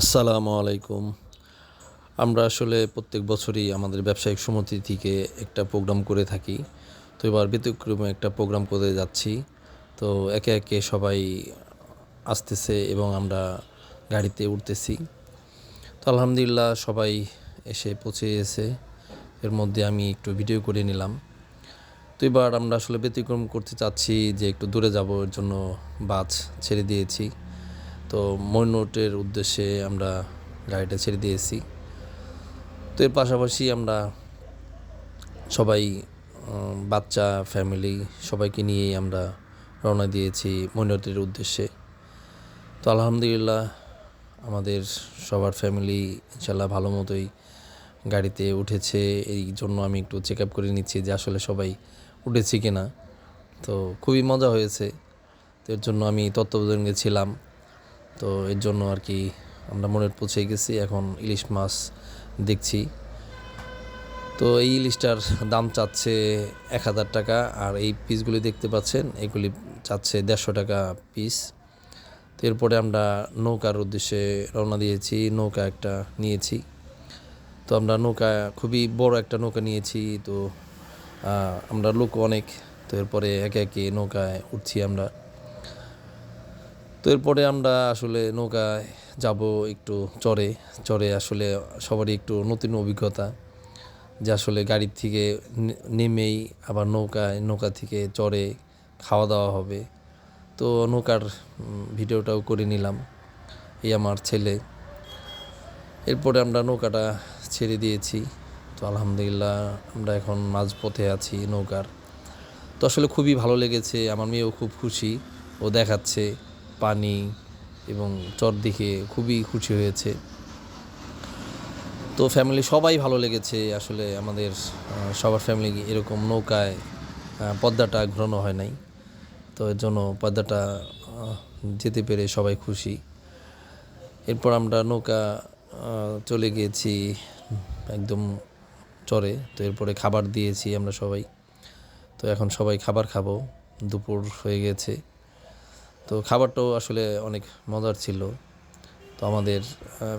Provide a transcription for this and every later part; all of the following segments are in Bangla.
আসসালামু আলাইকুম। আমরা আসলে প্রত্যেক বছরই আমাদের ব্যবসায়িক সমিতি থেকে একটা প্রোগ্রাম করে থাকি। তো এবার ব্যতিক্রমে একটা প্রোগ্রাম করে যাচ্ছি। তো একে একে সবাই আসতেছে এবং আমরা গাড়িতে উঠতেছি। তো আলহামদুলিল্লাহ সবাই এসে পৌঁছে গেছে এর মধ্যে আমি একটু ভিডিও করে নিলাম। তো এবার আমরা আসলে ব্যতিক্রম করতে চাচ্ছি যে একটু দূরে যাব, এর জন্য বাস ছেড়ে দিয়েছি। তো ময়নোটের উদ্দেশ্যে আমরা গাড়িটা ছেড়ে দিয়েছি। তো এর পাশাপাশি আমরা সবাই বাচ্চা ফ্যামিলি সবাইকে নিয়েই আমরা রওনা দিয়েছি ময়নোটের উদ্দেশ্যে। তো আলহামদুলিল্লাহ আমাদের সবার ফ্যামিলি ইনশাল্লাহ ভালো মতোই গাড়িতে উঠেছে। এই জন্য আমি একটু চেক আপ করে নিচ্ছি যে আসলে সবাই উঠেছি কি না তো খুবই মজা হয়েছে। তো এর জন্য আমি তত্ত্বাবধানে ছিলাম। তো এর জন্য আর কি আমরা মনের পৌঁছে গেছি, এখন ইলিশ মাছ দেখছি। তো এই ইলিশটার দাম চাচ্ছে এক হাজার টাকা আর এই পিসগুলি দেখতে পাচ্ছেন, এগুলি চাচ্ছে দেড়শো টাকা পিস। তো এরপরে আমরা নৌকার উদ্দেশ্যে রওনা দিয়েছি, নৌকা একটা নিয়েছি। তো আমরা নৌকা, খুবই বড় একটা নৌকা নিয়েছি, তো আমরা লোক অনেক, তো এরপরে একে একে নৌকায় উঠছি আমরা। তো এরপরে আমরা আসলে নৌকায় যাব একটু চরে। চরে আসলে সবারই একটু নতুন অভিজ্ঞতা যে আসলে গাড়ির থেকে নেমেই আবার নৌকায়, নৌকা থেকে চরে খাওয়া দাওয়া হবে। তো নৌকার ভিডিওটাও করে নিলাম এই আমার ছেলে। এরপরে আমরা নৌকাটা ছেড়ে দিয়েছি। তো আলহামদুলিল্লাহ আমরা এখন মাঝপথে আছি নৌকার। তো আসলে খুবই ভালো লেগেছে। আমার মেয়েও খুব খুশি। ও দেখাচ্ছে। পানি এবং চর দেখে খুবই খুশি হয়েছে। তো ফ্যামিলি সবাই ভালো লেগেছে। আসলে আমাদের সবার ফ্যামিলি এরকম নৌকায় পদ্মাটা ঘোরানো হয় নাই। তো এর জন্য পদ্মাটা যেতে পেরে সবাই খুশি। এরপর আমরা নৌকা চলে গিয়েছি একদম চরে। তো এরপরে খাবার দিয়েছি আমরা সবাই। তো এখন সবাই খাবার খাব। দুপুর হয়ে গেছে। তো খাবারটাও আসলে অনেক মজার ছিল। তো আমাদের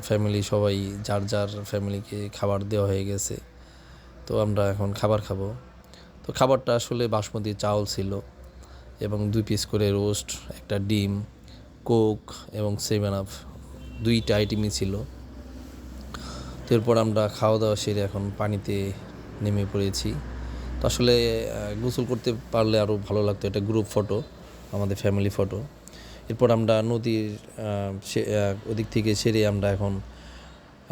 ফ্যামিলি সবাই যার যার ফ্যামিলিকে খাবার দেওয়া হয়ে গেছে, তো আমরা এখন খাবার খাব। তো খাবারটা আসলে বাসমতি চাউল ছিল এবং দুই পিস করে রোস্ট একটা ডিম কোক এবং সেভেন আপ দুইটা আইটেমই ছিল। তো এরপর আমরা খাওয়া দাওয়া সেরে এখন পানিতে নেমে পড়েছি। তো আসলে গোসল করতে পারলে আরও ভালো লাগতো। এটা গ্রুপ ফটো আমাদের ফ্যামিলি ফটো এরপর আমরা নদীর ওদিক থেকে সেরে আমরা এখন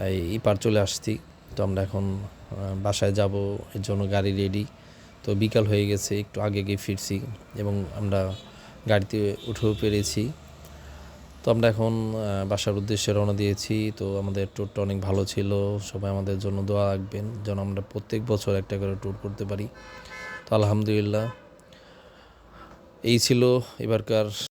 এই ইপার চলে আসছি। তো আমরা এখন বাসায় যাব, এর জন্য গাড়ি রেডি তো বিকাল হয়ে গেছে, একটু আগে গিয়ে ফিরছি এবং আমরা গাড়িতে উঠেও পেরেছি। তো আমরা এখন বাসার উদ্দেশ্যে রওনা দিয়েছি। তো আমাদের ট্যুরটা অনেক ভালো ছিল। সবাই আমাদের জন্য দোয়া রাখবেন, যেন আমরা প্রত্যেক বছর একটা করে ট্যুর করতে পারি। তো আলহামদুলিল্লাহ। এই ছিল এবারকার